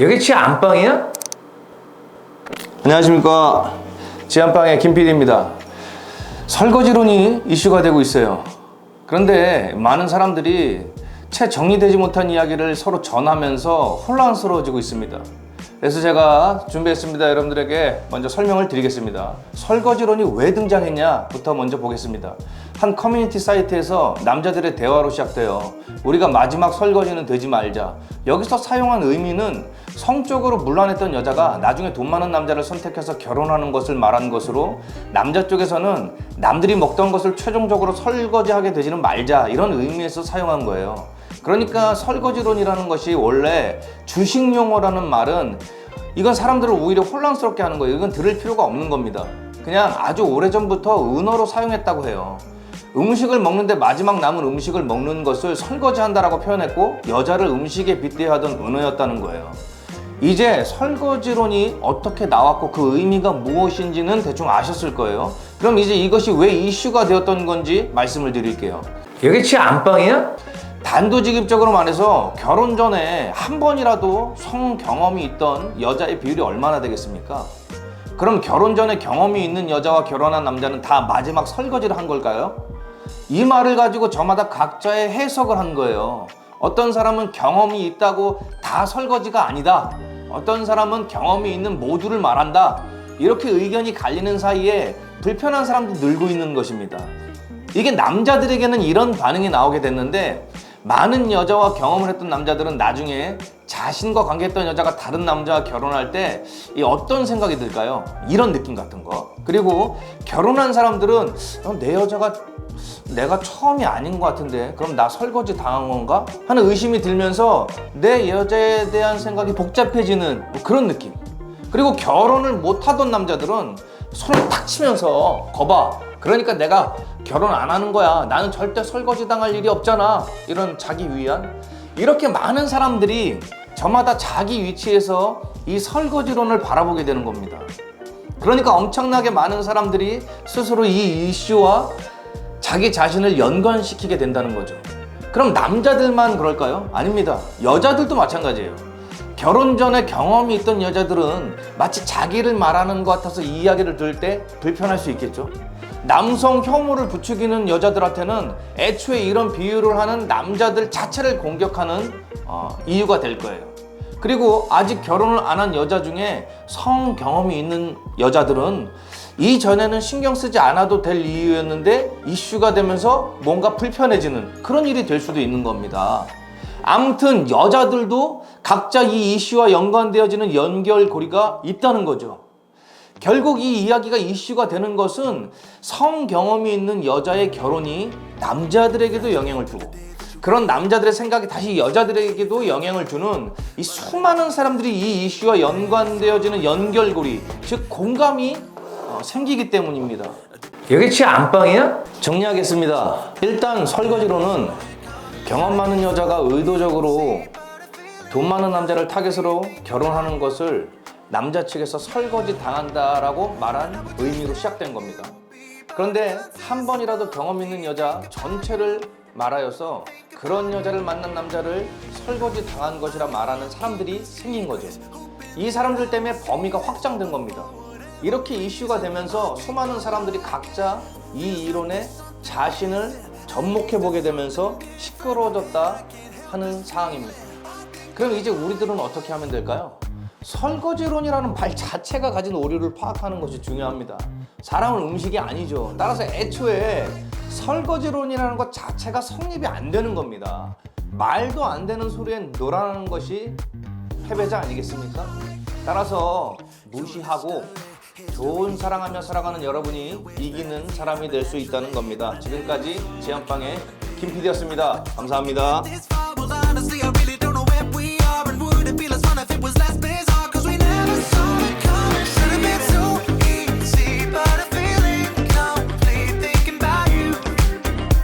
여기 지 안방이야? 안녕하십니까. 지안방의 김 PD입니다. 설거지론이 이슈가 되고 있어요. 그런데 많은 사람들이 채 정리되지 못한 이야기를 서로 전하면서 혼란스러워지고 있습니다. 그래서 제가 준비했습니다. 여러분들에게 먼저 설명을 드리겠습니다. 설거지론이 왜 등장했냐부터 먼저 보겠습니다. 한 커뮤니티 사이트에서 남자들의 대화로 시작돼요. 우리가 마지막 설거지는 되지 말자. 여기서 사용한 의미는 성적으로 물란했던 여자가 나중에 돈 많은 남자를 선택해서 결혼하는 것을 말한 것으로 남자 쪽에서는 남들이 먹던 것을 최종적으로 설거지하게 되지는 말자 이런 의미에서 사용한 거예요. 그러니까 설거지론이라는 것이 원래 주식 용어라는 말은 이건 사람들을 오히려 혼란스럽게 하는 거예요. 이건 들을 필요가 없는 겁니다. 그냥 아주 오래전부터 은어로 사용했다고 해요. 음식을 먹는데 마지막 남은 음식을 먹는 것을 설거지한다라고 표현했고 여자를 음식에 빗대하던 은어였다는 거예요. 이제 설거지론이 어떻게 나왔고 그 의미가 무엇인지는 대충 아셨을 거예요. 그럼 이제 이것이 왜 이슈가 되었던 건지 말씀을 드릴게요. 여기 지 안방이야? 단도직입적으로 말해서 결혼 전에 한 번이라도 성 경험이 있던 여자의 비율이 얼마나 되겠습니까? 그럼 결혼 전에 경험이 있는 여자와 결혼한 남자는 다 마지막 설거지를 한 걸까요? 이 말을 가지고 저마다 각자의 해석을 한 거예요. 어떤 사람은 경험이 있다고 다 설거지가 아니다. 어떤 사람은 경험이 있는 모두를 말한다. 이렇게 의견이 갈리는 사이에 불편한 사람도 늘고 있는 것입니다. 이게 남자들에게는 이런 반응이 나오게 됐는데 많은 여자와 경험을 했던 남자들은 나중에 자신과 관계했던 여자가 다른 남자와 결혼할 때 이 어떤 생각이 들까요? 이런 느낌 같은 거. 그리고 결혼한 사람들은 어, 내 여자가 내가 처음이 아닌 것 같은데 그럼 나 설거지 당한 건가? 하는 의심이 들면서 내 여자에 대한 생각이 복잡해지는 뭐 그런 느낌. 그리고 결혼을 못 하던 남자들은 손을 탁 치면서 거봐. 그러니까 내가 결혼 안 하는 거야. 나는 절대 설거지 당할 일이 없잖아. 이런 자기 위안. 이렇게 많은 사람들이 저마다 자기 위치에서 이 설거지론을 바라보게 되는 겁니다. 그러니까 엄청나게 많은 사람들이 스스로 이 이슈와 자기 자신을 연관시키게 된다는 거죠. 그럼 남자들만 그럴까요? 아닙니다. 여자들도 마찬가지예요. 결혼 전에 경험이 있던 여자들은 마치 자기를 말하는 것 같아서 이 이야기를 들을 때 불편할 수 있겠죠. 남성 혐오를 부추기는 여자들한테는 애초에 이런 비유를 하는 남자들 자체를 공격하는 어, 이유가 될 거예요. 그리고 아직 결혼을 안 한 여자 중에 성 경험이 있는 여자들은 이전에는 신경 쓰지 않아도 될 이유였는데 이슈가 되면서 뭔가 불편해지는 그런 일이 될 수도 있는 겁니다. 아무튼 여자들도 각자 이 이슈와 연관되어지는 연결고리가 있다는 거죠. 결국 이 이야기가 이슈가 되는 것은 성 경험이 있는 여자의 결혼이 남자들에게도 영향을 주고 그런 남자들의 생각이 다시 여자들에게도 영향을 주는 이 수많은 사람들이 이 이슈와 연관되어지는 연결고리, 즉 공감이 어, 생기기 때문입니다. 여기 지 안방이야? 정리하겠습니다. 일단 설거지로는 경험 많은 여자가 의도적으로 돈 많은 남자를 타겟으로 결혼하는 것을 남자 측에서 설거지 당한다라고 말한 의미로 시작된 겁니다. 그런데 한 번이라도 경험 있는 여자 전체를 말하여서 그런 여자를 만난 남자를 설거지 당한 것이라 말하는 사람들이 생긴 거죠. 이 사람들 때문에 범위가 확장된 겁니다. 이렇게 이슈가 되면서 수많은 사람들이 각자 이 이론에 자신을 접목해 보게 되면서 시끄러워졌다 하는 상황입니다. 그럼 이제 우리들은 어떻게 하면 될까요? 설거지론이라는 말 자체가 가진 오류를 파악하는 것이 중요합니다. 사람은 음식이 아니죠. 따라서 애초에 설거지론이라는 것 자체가 성립이 안 되는 겁니다. 말도 안 되는 소리에 노라는 것이 패배자 아니겠습니까? 따라서 무시하고 좋은 사랑하며 살아가는 여러분이 이기는 사람이 될 수 있다는 겁니다. 지금까지 지안방의 김PD였습니다. 감사합니다.